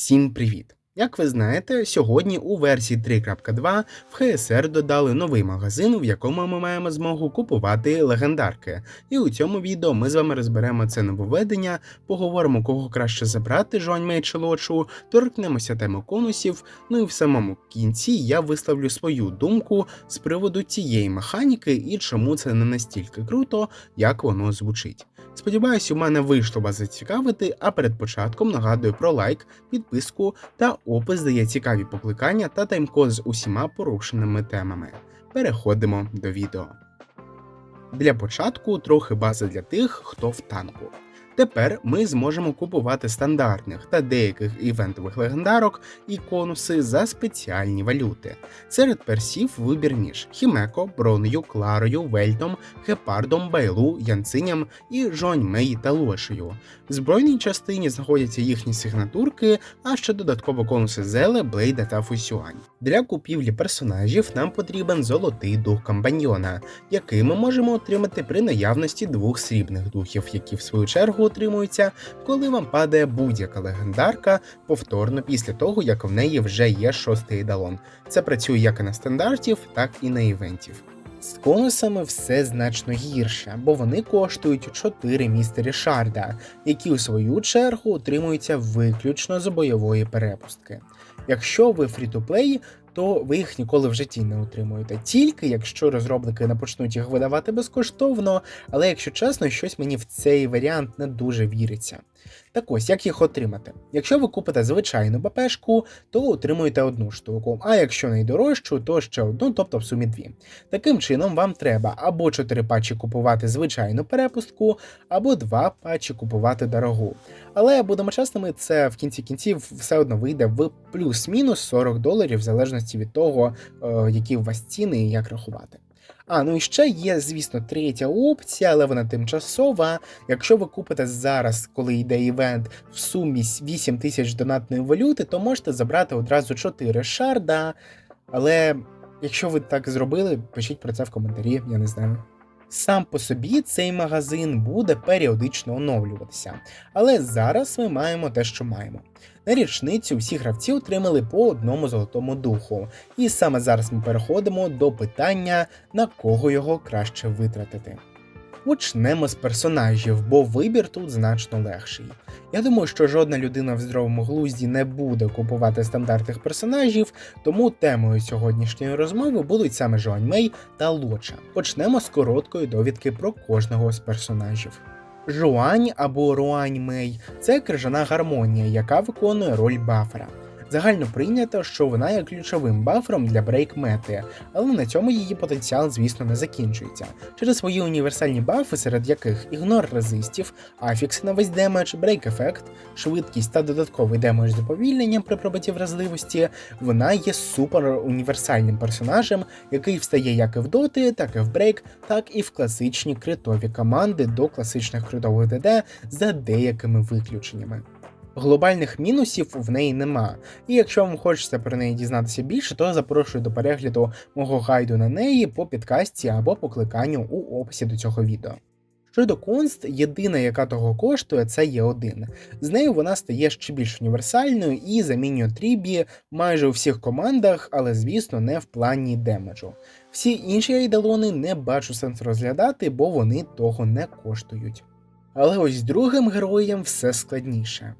Всім привіт! Як ви знаєте, сьогодні у версії 3.2 в ХСР додали новий магазин, в якому ми маємо змогу купувати легендарки. І у цьому відео ми з вами розберемо це нововведення, поговоримо, кого краще забрати Жоньмей чи Лочу, торкнемося теми конусів. Ну і в самому кінці я висловлю свою думку з приводу цієї механіки і чому це не настільки круто, як воно звучить. Сподіваюсь, у мене вийшло вас зацікавити, а перед початком нагадую про лайк, підписку та опис дає цікаві покликання та таймкод з усіма порушеними темами. Переходимо до відео. Для початку трохи бази для тих, хто в танку. Тепер ми зможемо купувати стандартних та деяких івентових легендарок і конуси за спеціальні валюти. Серед персів вибір між Хімеко, Бронею, Кларою, Вельтом, Гепардом, Байлу, Янциням і Жоньмей та Лошею. В збройній частині знаходяться їхні сигнатурки, а ще додатково конуси Зеле, Блейда та Фусюань. Для купівлі персонажів нам потрібен золотий дух компаньйона, який ми можемо отримати при наявності двох срібних духів, які в свою чергу отримуються, коли вам падає будь-яка легендарка повторно після того, як в неї вже є шостий едалон. Це працює як і на стандартів, так і на івентів. З конусами все значно гірше, бо вони коштують 4 містері шарда, які у свою чергу отримуються виключно з бойової перепустки. Якщо ви фрі-то-плей, то ви їх ніколи в житті не отримуєте, тільки якщо розробники не почнуть їх видавати безкоштовно, але якщо чесно, щось мені в цей варіант не дуже віриться. Так ось, як їх отримати? Якщо ви купите звичайну БПшку, то отримуєте одну штуку, а якщо найдорожчу, то ще одну, тобто в сумі дві. Таким чином, вам треба або 4 патчі купувати звичайну перепустку, або 2 патчі купувати дорогу. Але будемо чесними, це в кінці кінців все одно вийде в плюс-мінус 40 доларів, в залежності від того, е, які у вас ціни і як рахувати. А, ну і ще є, звісно, третя опція, але вона тимчасова. Якщо ви купите зараз, коли йде івент, в сумі 8 тисяч донатної валюти, то можете забрати одразу 4 шарда. Але якщо ви так зробили, пишіть про це в коментарі, я не знаю. Сам по собі цей магазин буде періодично оновлюватися, але зараз ми маємо те, що маємо. На річницю всі гравці отримали по одному золотому духу, і саме зараз ми переходимо до питання, на кого його краще витратити. Почнемо з персонажів, бо вибір тут значно легший. Я думаю, що жодна людина в здоровому глузді не буде купувати стандартних персонажів, тому темою сьогоднішньої розмови будуть саме Жоань Мей та Лоча. Почнемо з короткої довідки про кожного з персонажів. Жуань або Руань Мей це крижана гармонія, яка виконує роль бафера. Загально прийнято, що вона є ключовим бафером для брейк-мети, але на цьому її потенціал, звісно, не закінчується. Через свої універсальні бафи, серед яких ігнор резистів, афікс на весь демедж, брейк-ефект, швидкість та додатковий демедж з уповільненням при пробиті вразливості, вона є супер універсальним персонажем, який встає як і в доти, так і в брейк, так і в класичні критові команди до класичних критових ДД за деякими виключеннями. Глобальних мінусів в неї нема. І якщо вам хочеться про неї дізнатися більше, то запрошую до перегляду мого гайду на неї по підкасті або по кликанню у описі до цього відео. Щодо конст, єдина, яка того коштує, це є один. З нею вона стає ще більш універсальною і замінює трібі майже у всіх командах, але звісно не в плані демеджу. Всі інші айдалони не бачу сенсу розглядати, бо вони того не коштують. Але ось з другим героєм все складніше.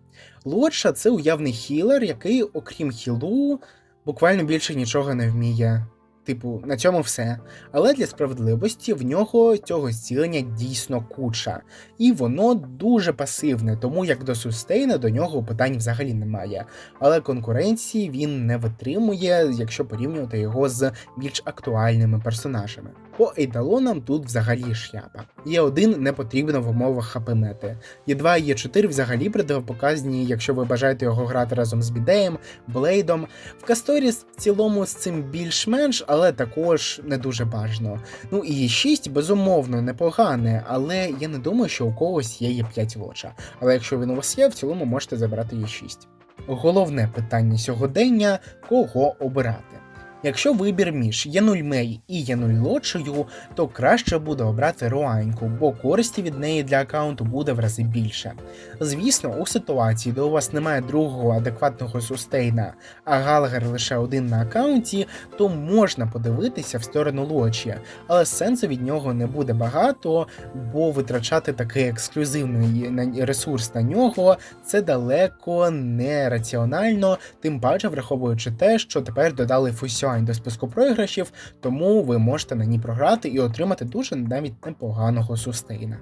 Лотша це уявний хілер, який, окрім хілу, буквально більше нічого не вміє. Типу, на цьому все. Але для справедливості в нього цього зцілення дійсно куча, і воно дуже пасивне, тому як до сустейна до нього питань взагалі немає. Але конкуренції він не витримує, якщо порівнювати його з більш актуальними персонажами. По ейдалонам тут взагалі шляпа. Є один не потрібно в умовах хапемети. Є 2 і є 4 взагалі противопоказні, якщо ви бажаєте його грати разом з бідеєм, блейдом. В Касторі в цілому з цим більш-менш, але також не дуже бажано. Ну і 6 безумовно непогане, але я не думаю, що у когось є є 5 лоча. Але якщо він у вас є, в цілому можете забрати є 6. Головне питання сьогодення кого обирати. Якщо вибір між Є0 Мей і Є0 Лочею, то краще буде обрати Руаньку, бо користі від неї для аккаунту буде в рази більше. Звісно, у ситуації, де у вас немає другого адекватного сустейна, а Галагер лише один на аккаунті, то можна подивитися в сторону Лочі, але сенсу від нього не буде багато, бо витрачати такий ексклюзивний ресурс на нього це далеко не раціонально, тим паче враховуючи те, що тепер додали Фусюань до списку програшів, тому ви можете на ній програти і отримати дуже навіть непоганого сустейна.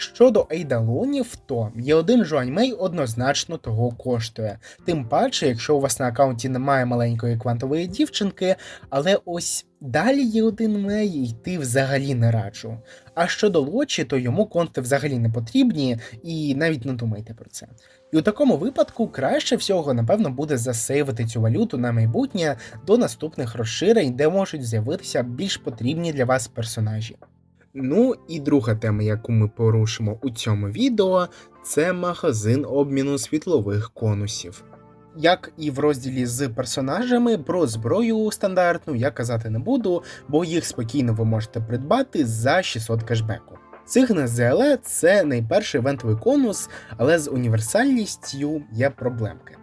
Щодо ейдалонів, то є один Жуаньмей однозначно того коштує. Тим паче, якщо у вас на аккаунті немає маленької квантової дівчинки, але ось далі є один мей йти взагалі не раджу. А щодо лочі, то йому конти взагалі не потрібні, і навіть не думайте про це. І у такому випадку краще всього, напевно, буде засейвити цю валюту на майбутнє до наступних розширень, де можуть з'явитися більш потрібні для вас персонажі. Ну і друга тема, яку ми порушимо у цьому відео, це магазин обміну світлових конусів. Як і в розділі з персонажами, про зброю стандартну я казати не буду, бо їх спокійно ви можете придбати за 600 кешбеку. Цигна ЗЛЕ це найперший івентовий конус, але з універсальністю є проблемки.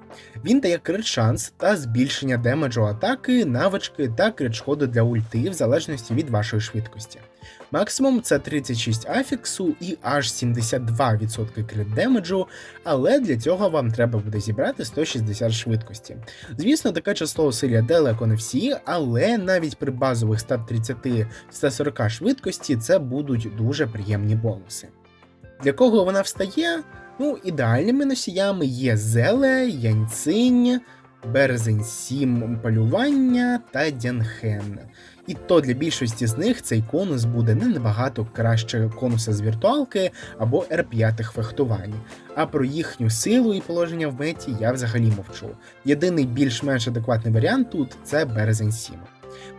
Він дає крит шанс та збільшення демеджу атаки, навички та крит шкоду для ульти в залежності від вашої швидкості. Максимум це 36 афіксу і аж 72% крит демеджу, але для цього вам треба буде зібрати 160 швидкості. Звісно, таке число усилля далеко не всі, але навіть при базових 130-140 швидкості це будуть дуже приємні бонуси. Для кого вона встає? Ну, ідеальними носіями є Зеле, Яньцинь, Березень 7 полювання та Дянхен. І то для більшості з них цей конус буде не набагато краще конуса з віртуалки або R5 фехтувань. А про їхню силу і положення в меті я взагалі мовчу. Єдиний більш-менш адекватний варіант тут це березень 7.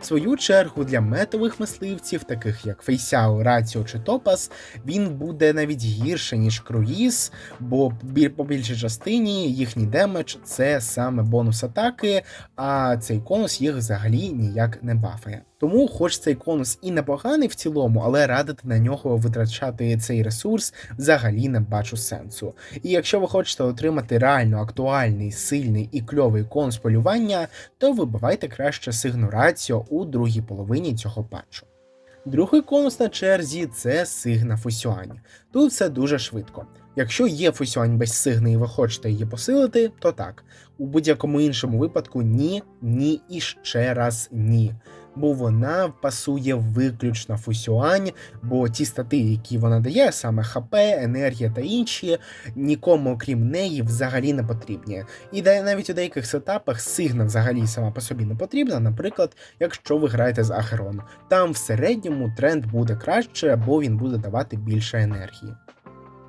В свою чергу для метових мисливців, таких як Фейсяо, Раціо чи Топас, він буде навіть гірше, ніж круїз, бо по більшій частині їхній демедж це саме бонус атаки, а цей конус їх взагалі ніяк не бафає. Тому, хоч цей конус і непоганий в цілому, але радити на нього витрачати цей ресурс взагалі не бачу сенсу. І якщо ви хочете отримати реально актуальний, сильний і кльовий конус полювання, то вибивайте краще сигнораціо у другій половині цього патчу. Другий конус на черзі це сигна Фусюань. Тут все дуже швидко. Якщо є Фусюань без сигни і ви хочете її посилити, то так. У будь-якому іншому випадку ні, ні і ще раз ні бо вона пасує виключно фусюань, бо ті стати, які вона дає, саме ХП, енергія та інші, нікому окрім неї взагалі не потрібні. І навіть у деяких сетапах сигна взагалі сама по собі не потрібна, наприклад, якщо ви граєте з Ахерон. Там в середньому тренд буде краще, бо він буде давати більше енергії.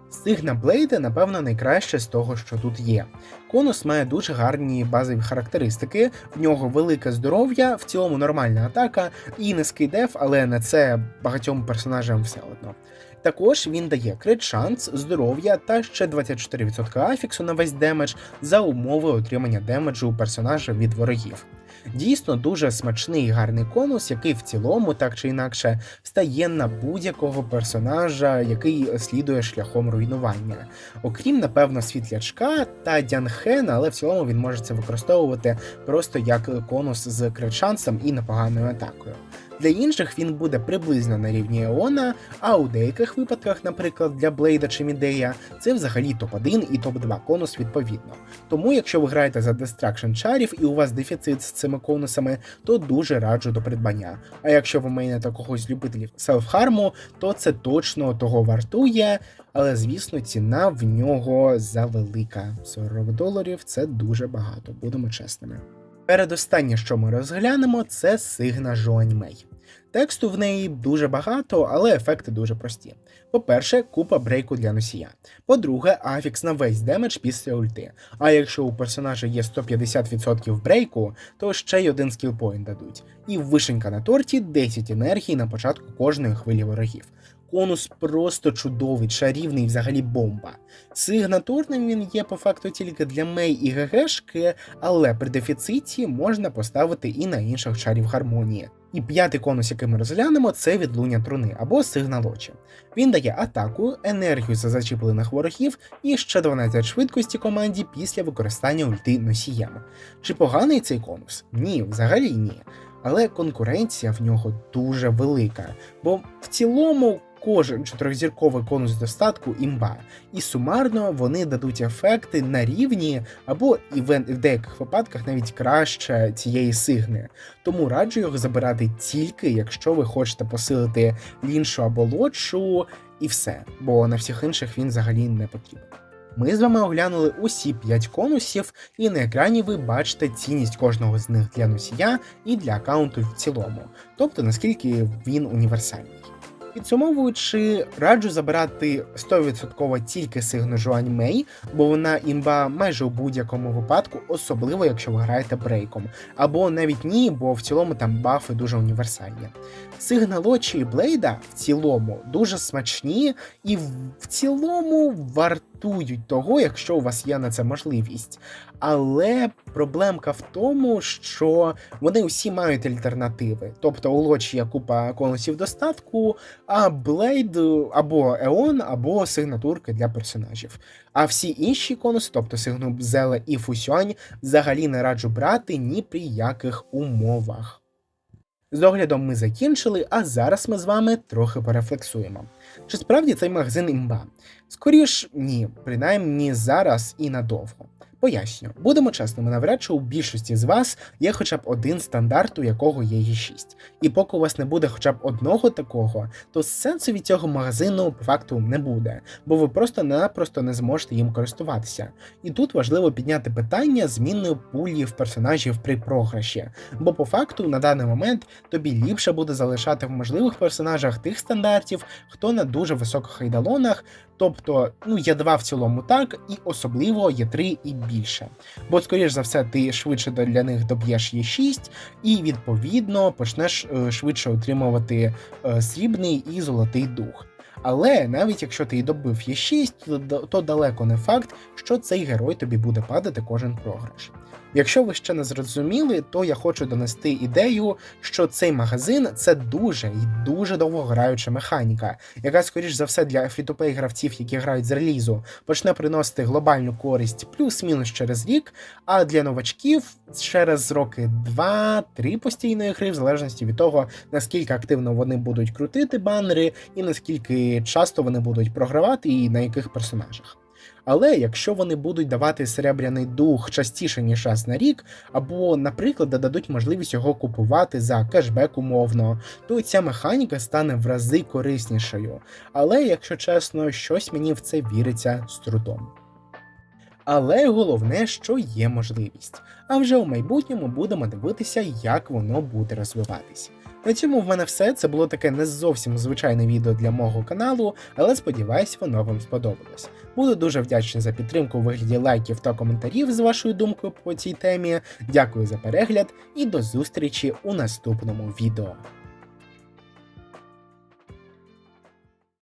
Сигна Блейда, напевно, найкраще з того, що тут є. Конус має дуже гарні базові характеристики, в нього велике здоров'я, в цілому нормальна атака і низький деф, але на це багатьом персонажам все одно. Також він дає крит шанс, здоров'я та ще 24% афіксу на весь демедж за умови отримання демеджу персонажа від ворогів. Дійсно дуже смачний і гарний конус, який в цілому, так чи інакше, стає на будь-якого персонажа, який слідує шляхом руйнування. Окрім, напевно, світлячка та Дянхена, але в цілому він може це використовувати просто як конус з кричанцем і непоганою атакою. Для інших він буде приблизно на рівні Еона, а у деяких випадках, наприклад, для Блейда чи Мідея, це взагалі топ-1 і топ-2 конус відповідно. Тому, якщо ви граєте за дестракшн чарів і у вас дефіцит з цими конусами, то дуже раджу до придбання. А якщо ви маєте когось з любителів селфхарму, то це точно того вартує. Але звісно, ціна в нього завелика. 40 доларів це дуже багато, будемо чесними. Передостаннє, що ми розглянемо, це Сигна Жуаньмей. Тексту в неї дуже багато, але ефекти дуже прості. По-перше, купа брейку для носія. По-друге, афікс на весь демедж після ульти. А якщо у персонажа є 150% брейку, то ще й один скілпоінт дадуть. І вишенька на торті 10 енергії на початку кожної хвилі ворогів. конус просто чудовий, чарівний, взагалі бомба. Сигнатурним він є по факту тільки для Мей і ГГшки, але при дефіциті можна поставити і на інших чарів гармонії. І п'ятий конус, який ми розглянемо, це відлуння труни або сигнал очі. Він дає атаку, енергію за зачіплених ворогів і ще 12 швидкості команді після використання ульти носієм. Чи поганий цей конус? Ні, взагалі ні. Але конкуренція в нього дуже велика, бо в цілому кожен чотирьохзірковий конус достатку імба, і сумарно вони дадуть ефекти на рівні або і в деяких випадках навіть краще цієї сигни. Тому раджу його забирати тільки, якщо ви хочете посилити ліншу або лодшу, і все, бо на всіх інших він взагалі не потрібен. Ми з вами оглянули усі 5 конусів, і на екрані ви бачите цінність кожного з них для носія і для аккаунту в цілому, тобто наскільки він універсальний. Підсумовуючи, раджу забирати 100% тільки сигну Жуань Мей, бо вона імба майже у будь-якому випадку, особливо якщо ви граєте брейком, або навіть ні, бо в цілому там бафи дуже універсальні. Сигнал очі і Блейда в цілому дуже смачні і в цілому вартують того, якщо у вас є на це можливість. Але проблемка в тому, що вони усі мають альтернативи. Тобто у лочі є купа конусів достатку, а Блейд або Еон, або сигнатурки для персонажів. А всі інші конуси, тобто сигну Зеле і Фусюань, взагалі не раджу брати ні при яких умовах. З оглядом ми закінчили, а зараз ми з вами трохи порефлексуємо. Чи справді цей магазин імба? Скоріш ні, принаймні зараз і надовго. Поясню, будемо чесними, навряд чи у більшості з вас є хоча б один стандарт, у якого є Е6. І поки у вас не буде хоча б одного такого, то сенсу від цього магазину по факту не буде, бо ви просто-напросто не зможете їм користуватися. І тут важливо підняти питання зміни пулів персонажів при програші, бо по факту на даний момент тобі ліпше буде залишати в можливих персонажах тих стандартів, хто на дуже високих хайдалонах, тобто ну є два в цілому так, і особливо є три і більше. Бо, скоріш за все, ти швидше для них доб'єш Є6, і відповідно почнеш е, швидше отримувати е, срібний і золотий дух. Але навіть якщо ти і добив Є6, то, то далеко не факт, що цей герой тобі буде падати кожен програш. Якщо ви ще не зрозуміли, то я хочу донести ідею, що цей магазин це дуже і дуже довгограюча механіка, яка, скоріш за все, для фрі-то-плей гравців, які грають з релізу, почне приносити глобальну користь плюс-мінус через рік, а для новачків через роки 2-3 постійної гри, в залежності від того, наскільки активно вони будуть крутити банери, і наскільки часто вони будуть програвати, і на яких персонажах. Але якщо вони будуть давати серебряний дух частіше ніж раз на рік, або, наприклад, дадуть можливість його купувати за кешбек умовно, то ця механіка стане в рази кориснішою. Але, якщо чесно, щось мені в це віриться з трудом. Але головне, що є можливість. А вже у майбутньому будемо дивитися, як воно буде розвиватись. На цьому в мене все. Це було таке не зовсім звичайне відео для мого каналу, але сподіваюсь, воно вам сподобалось. Буду дуже вдячний за підтримку у вигляді лайків та коментарів з вашою думкою по цій темі. Дякую за перегляд і до зустрічі у наступному відео.